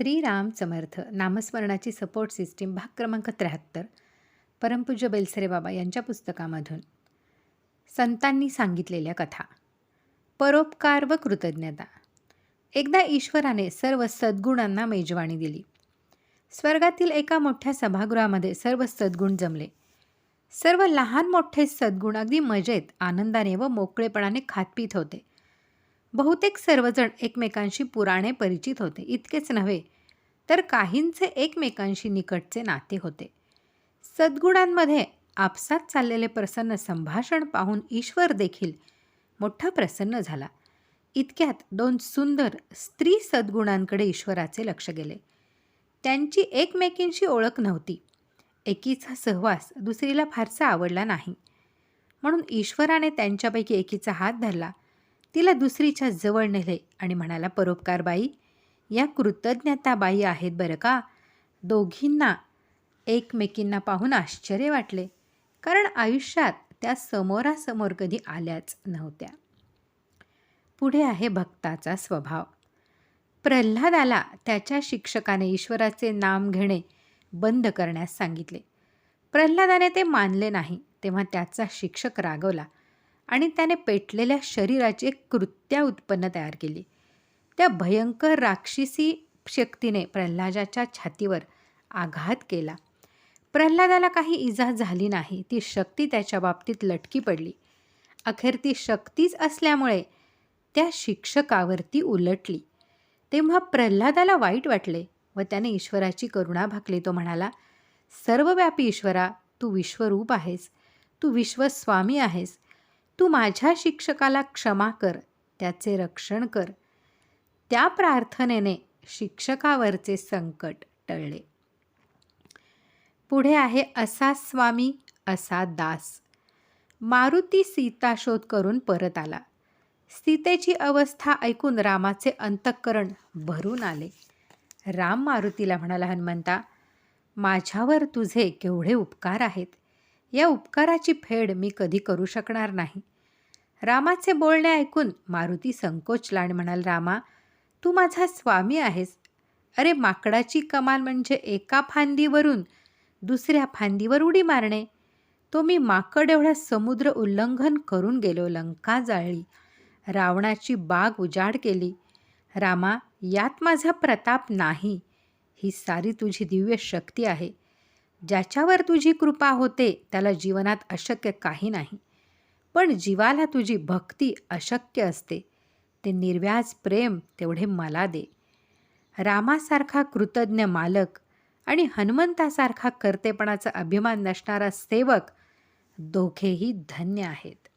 श्रीराम समर्थ नामस्मरणाची support system भाग क्रमांक त्र्याहत्तर. परमपूज्य बेलसरे बाबा यांच्या पुस्तकामधून. संतांनी सांगितलेल्या कथा. परोपकार व कृतज्ञता. एकदा ईश्वराने सर्व सद्गुणांना मेजवानी दिली. स्वर्गातील एका मोठ्या सभागृहामध्ये सर्व सद्गुण जमले. सर्व लहान मोठे सद्गुण अगदी मजेत आनंदाने व मोकळेपणाने खातपीत होते. बहुतेक सर्वजण एकमेकांशी पुराणे परिचित होते इतकेच नव्हे तर काहींचे एकमेकांशी निकटचे नाते होते. सद्गुणांमध्ये आपसात चाललेले प्रसन्न संभाषण पाहून ईश्वर देखील मोठा प्रसन्न झाला. इतक्यात दोन सुंदर स्त्री सद्गुणांकडे ईश्वराचे लक्ष गेले. त्यांची एकमेकींशी ओळख नव्हती. एकीचा सहवास दुसरीला फारसा आवडला नाही. म्हणून ईश्वराने त्यांच्यापैकी एकीचा हात धरला. तिला दुसरीच्या जवळ नेले आणि म्हणाला परोपकार बाई या कृतज्ञताबाई आहेत बरं का? दोघींना एकमेकींना पाहून आश्चर्य वाटले कारण आयुष्यात त्या समोरासमोर कधी आल्याच नव्हत्या. पुढे आहे भक्ताचा स्वभाव. प्रल्हादाला त्याच्या शिक्षकाने ईश्वराचे नाम घेणे बंद करण्यास सांगितले. प्रल्हादाने ते मानले नाही तेव्हा त्याचा शिक्षक रागवला आणि त्याने पेटलेल्या शरीराची एक कृत्या उत्पन्न तयार केली. त्या भयंकर राक्षसी शक्तीने प्रल्हादाच्या छातीवर आघात केला. प्रल्हादाला काही इजा झाली नाही ती शक्ती त्याच्या बाबतीत लटकी पडली. अखेर ती शक्तीच असल्यामुळे त्या शिक्षकावरती उलटली. तेव्हा प्रल्हादाला वाईट वाटले व त्याने ईश्वराची करुणा भाकली. तो म्हणाला सर्वव्यापी ईश्वरा तू विश्वरूप आहेस. तू विश्वस्वामी आहेस. तू माझ्या शिक्षकाला क्षमा कर त्याचे रक्षण कर. त्या प्रार्थनेने शिक्षकावरचे संकट टळले. पुढे आहे असा स्वामी असा दास. मारुती सीता शोध करून परत आला. सीतेची अवस्था ऐकून रामाचे अंतःकरण भरून आले. राम मारुतीला म्हणाला हनुमंता माझ्यावर तुझे केवढे उपकार आहेत. या उपकाराची फेड मी कधी करू शकणार नाही. रामाचे बोलणे ऐकून मारुती संकोचला आणि म्हणाल रामा तू माझा स्वामी आहेस. अरे माकडाची कमाल म्हणजे एका फांदीवरून दुसऱ्या फांदीवर उडी मारणे. तो मी माकड एवढा समुद्र उल्लंघन करून गेलो लंका जाळली. रावणाची बाग उजाड केली. रामा यात माझा प्रताप नाही. ही सारी तुझी दिव्य शक्ती आहे. ज्याच्यावर तुझी कृपा होते त्याला जीवनात अशक्य काही नाही. पण जीवाला तुझी भक्ती अशक्य असते. ते निर्व्याज प्रेम तेवढे मला दे. रामासारखा कृतज्ञ मालक आणि हनुमंतासारखा कर्तेपणाचा अभिमान नसणारा सेवक दोघेही धन्य आहेत.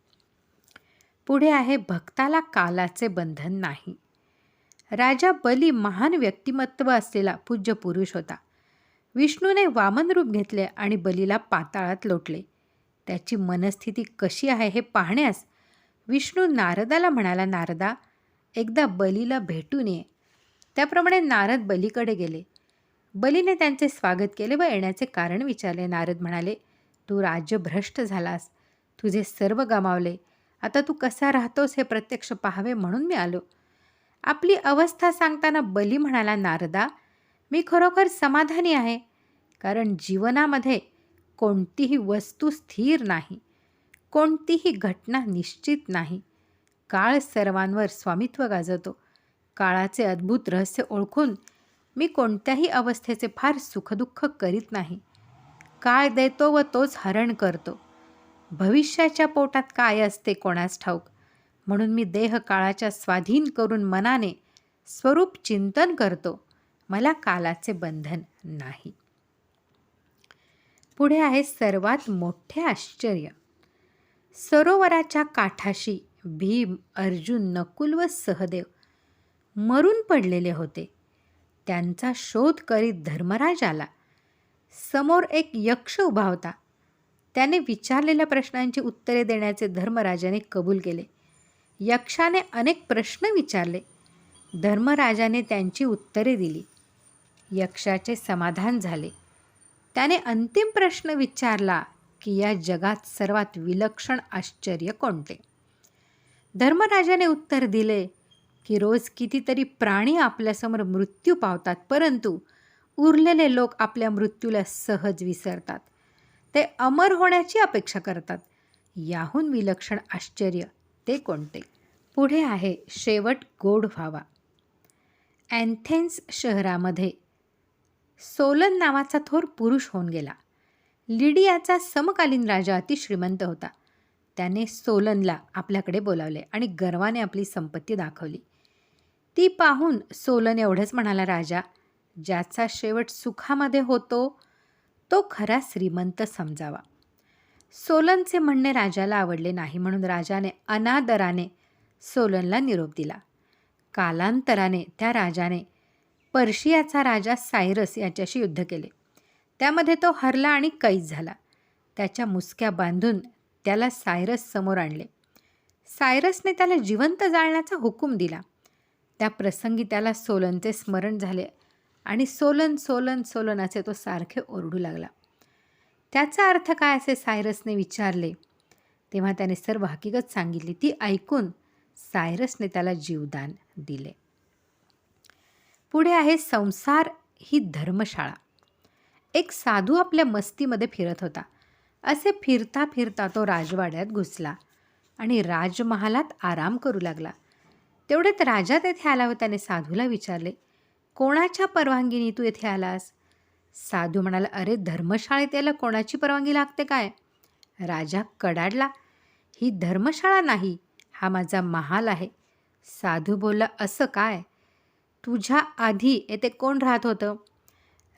पुढे आहे भक्ताला कालाचे बंधन नाही. राजा बली महान व्यक्तिमत्व असलेला पूज्य पुरुष होता. विष्णूने वामन रूप घेतले आणि बलीला पाताळात लोटले. त्याची मनस्थिती कशी आहे हे पाहण्यास विष्णू नारदाला म्हणाला नारदा एकदा बलीला भेटून ये. त्याप्रमाणे नारद बलीकडे गेले. बलीने त्यांचे स्वागत केले व येण्याचे कारण विचारले. नारद म्हणाले तू राज्यभ्रष्ट झालास. तुझे सर्व गमावले. आता तू कसा राहतोस हे प्रत्यक्ष पाहावे म्हणून मी आलो. आपली अवस्था सांगताना बली म्हणाला नारदा मी खरोखर समाधानी आहे. कारण जीवनामध्ये कोणतीही वस्तू स्थिर नाही कोणतीही घटना निश्चित नाही. काळ सर्वांवर स्वामित्व गाजवतो काळाचे अद्भुत रहस्य ओळखून मी कोणत्याही अवस्थेचे फार सुखदुःख करीत नाही. काळ देतो व तोच हरण करतो. भविष्याच्या पोटात काय असते कोणास ठाऊक? म्हणून मी देह काळाच्या स्वाधीन करून मनाने स्वरूप चिंतन करतो. मला कालाचे बंधन नाही. पुढे आहे सर्वात मोठे आश्चर्य. सरोवराच्या काठाशी भीम अर्जुन नकुल व सहदेव मरून पडलेले होते. त्यांचा शोध करीत धर्मराज आला. समोर एक यक्ष उभा होता. त्याने विचारलेल्या प्रश्नांची उत्तरे देण्याचे धर्मराजाने कबूल केले. यक्षाने अनेक प्रश्न विचारले. धर्मराजाने त्यांची उत्तरे दिली. यक्षाचे समाधान झाले. त्याने अंतिम प्रश्न विचारला की या जगात सर्वात विलक्षण आश्चर्य कोणते? धर्मराजाने उत्तर दिले की रोज कितीतरी प्राणी आपल्यासमोर मृत्यू पावतात परंतु उरलेले लोक आपल्या मृत्यूला सहज विसरतात. ते अमर होण्याची अपेक्षा करतात. याहून विलक्षण आश्चर्य ते कोणते? पुढे आहे शेवट गोड व्हावा. अँथेन्स शहरामध्ये सोलन नावाचा थोर पुरुष होऊन गेला. लिडियाचा समकालीन राजा अति श्रीमंत होता. त्याने सोलनला आपल्याकडे बोलावले आणि गर्वाने आपली संपत्ती दाखवली. ती पाहून सोलन एवढंच म्हणाला राजा ज्याचा शेवट सुखामध्ये होतो तो खरा श्रीमंत समजावा. सोलनचे म्हणणे राजाला आवडले नाही म्हणून राजाने अनादराने सोलनला निरोप दिला. कालांतराने त्या राजाने पर्शियाचा राजा सायरस याच्याशी युद्ध केले. त्यामध्ये तो हरला आणि कैद झाला. त्याच्या मुसक्या बांधून त्याला सायरस समोर आणले. सायरसने त्याला जिवंत जाळण्याचा हुकूम दिला. त्या प्रसंगी त्याला सोलनचे स्मरण झाले आणि सोलन सोलन सोलन असे तो सारखे ओरडू लागला. त्याचा अर्थ काय असे सायरसने विचारले? तेव्हा त्याने सर्व हकीकत सांगितली. ती ऐकून सायरसने त्याला जीवदान दिले. पुढे आहे संसार ही धर्मशाळा. एक साधू आपल्या मस्तीमध्ये फिरत होता. असे फिरता फिरता तो राजवाड्यात घुसला आणि राजमहालात आराम करू लागला. तेवढ्यात राजा तेथे आला व त्याने साधूला विचारले कोणाच्या परवानगीने तू येथे आलास? साधू म्हणाला अरे धर्मशाळेत याला कोणाची परवानगी लागते काय? राजा कडाडला ही धर्मशाळा नाही हा माझा महाल आहे. साधू बोलला असं काय? तुझ्या आधी येथे कोण राहत होतं?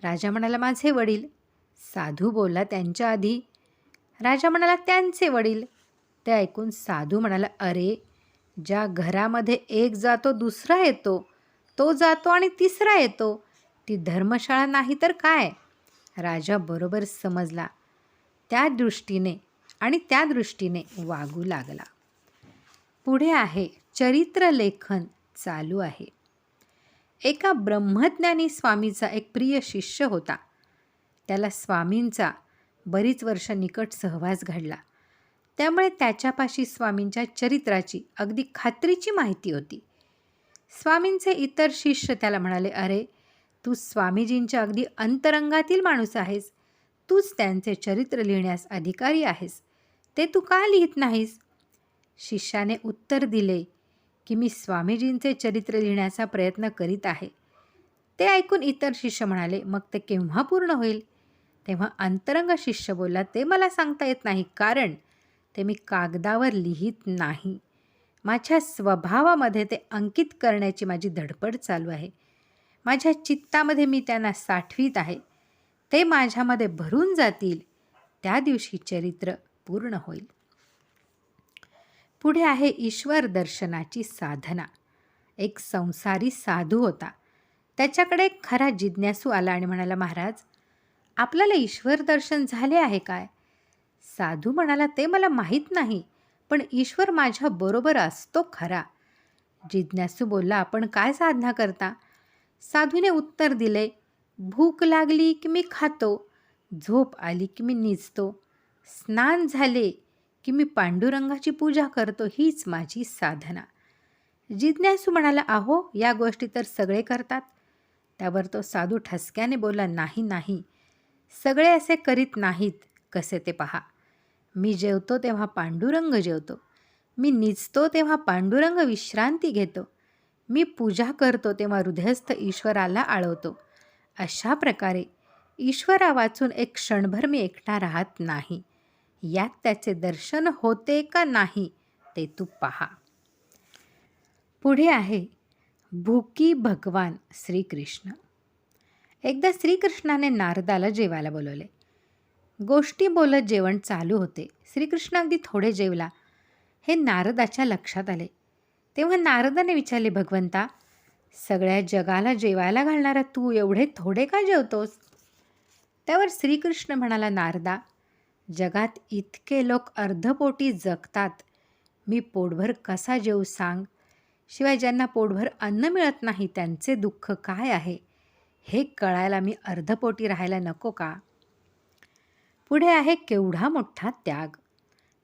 राजा म्हणाला माझे वडील. साधू बोलला त्यांच्या आधी. राजा म्हणाला त्यांचे वडील. ते ऐकून साधू म्हणाला अरे ज्या घरामध्ये एक जातो दुसरा येतो. तो जातो आणि तिसरा येतो. ती धर्मशाळा नाही तर काय? राजा बरोबर समजला. त्या दृष्टीने आणि त्या दृष्टीने वागू लागला. पुढे आहे चरित्रलेखन चालू आहे. एका ब्रह्मज्ञानी स्वामीचा एक प्रिय शिष्य होता. त्याला स्वामींचा बरीच वर्ष निकट सहवास घडला. त्यामुळे त्याच्यापाशी स्वामींच्या चरित्राची अगदी खात्रीची माहिती होती. स्वामींचे इतर शिष्य त्याला म्हणाले अरे तू स्वामीजींच्या अगदी अंतरंगातील माणूस आहेस. तूच त्यांचे चरित्र लिहिण्यास अधिकारी आहेस. ते तू का लिहित नाहीस? शिष्याने उत्तर दिले की मी स्वामीजींचे चरित्र लिहिण्याचा प्रयत्न करीत आहे. ते ऐकून इतर शिष्य म्हणाले मग ते केव्हा पूर्ण होईल? तेव्हा अंतरंग शिष्य बोलला ते मला सांगता येत नाही कारण ते मी कागदावर लिहित नाही. माझ्या स्वभावामध्ये ते अंकित करण्याची माझी धडपड चालू आहे. माझ्या चित्तामध्ये मी त्यांना साठवीत आहे. ते माझ्यामध्ये भरून जातील. त्या दिवशी चरित्र पूर्ण होईल. पुढे आहे ईश्वर दर्शनाची साधना. एक संसारी साधू होता. त्याच्याकडे एक खरा जिज्ञासू आला आणि म्हणाला महाराज आपल्याला ईश्वर दर्शन झाले आहे काय? साधू म्हणाला ते मला माहीत नाही पण ईश्वर माझ्या बरोबर असतो खरा. जिज्ञासू बोलला आपण काय साधना करता? साधूने उत्तर दिले भूक लागली की मी खातो झोप आली की मी निजतो स्नान झाले की मी पांडुरंगाची पूजा करतो हीच माझी साधना. जिज्ञासू म्हणाला अहो या गोष्टी तर सगळे करतात. त्यावर तो साधू ठसक्याने बोलला नाही नाही. सगळे असे करीत नाहीत. कसे ते पहा. मी जेवतो तेव्हा पांडुरंग जेवतो. मी निजतो तेव्हा पांडुरंग विश्रांती घेतो. मी पूजा करतो तेव्हा हृदयस्थ ईश्वराला आळवतो. अशा प्रकारे ईश्वरा वाचून एक क्षणभर मी एकटा राहत नाही. यात त्याचे दर्शन होते का नाही ते तू पहा. पुढे आहे भूकी भगवान श्रीकृष्ण. एकदा श्रीकृष्णाने नारदाला जेवायला बोलवले. गोष्टी बोलत जेवण चालू होते. श्रीकृष्ण अगदी थोडे जेवला. हे नारदाच्या लक्षात आले. तेव्हा नारदाने विचारले भगवंता सगळ्या जगाला जेवायला घालणारा तू एवढे थोडे का जेवतोस? त्यावर श्रीकृष्ण म्हणाला नारदा जगात इतके लोक अर्धपोटी जगतात. मी पोटभर कसा जेवू सांग? शिवाय ज्यांना पोटभर अन्न मिळत नाही त्यांचे दुःख काय आहे? हे कळायला मी अर्धपोटी राहायला नको का? पुढे आहे केवढा मोठा त्याग.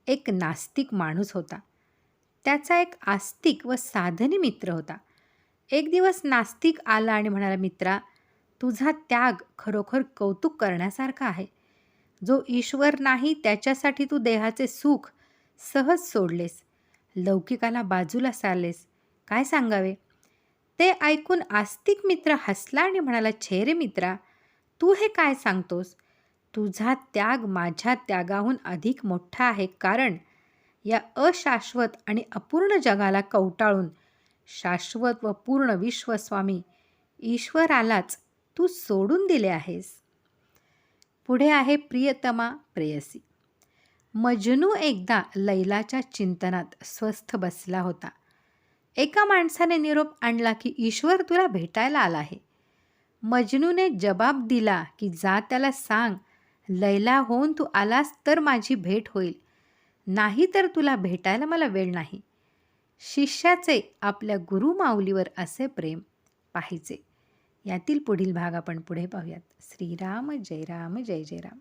एक नास्तिक माणूस होता. त्याचा एक आस्तिक व साधनी मित्र होता. एक दिवस नास्तिक आला आणि म्हणाला मित्रा तुझा त्याग खरोखर कौतुक करण्यासारखा आहे. जो ईश्वर नाही त्याच्यासाठी तू देहाचे सुख सहज सोडलेस. लौकिकाला बाजूला सारलेस. काय सांगावे? ते ऐकून आस्तिक मित्र हसला आणि म्हणाला छे रे मित्रा तू हे काय सांगतोस? तुझा त्याग माझ्या त्यागाहून अधिक मोठा आहे. कारण या अशाश्वत आणि अपूर्ण जगाला कवटाळून शाश्वत व पूर्ण विश्वस्वामी ईश्वरालाच तू सोडून दिले आहेस. पुढे आहे प्रियतमा प्रेयसी. मजनू एकदा लैलाच्या चिंतनात स्वस्थ बसला होता. एका माणसाने निरोप आणला की ईश्वर तुला भेटायला आला आहे. मजनूने जबाब दिला की जा त्याला सांग लैला होऊन तू आलास तर माझी भेट होईल. नाही तर तुला भेटायला मला वेळ नाही. शिष्याचे आपल्या गुरुमाऊलीवर असे प्रेम पाहिजे यातील पुढील भाग आपण पुढे पाहूयात. श्रीराम जय राम जय जय राम.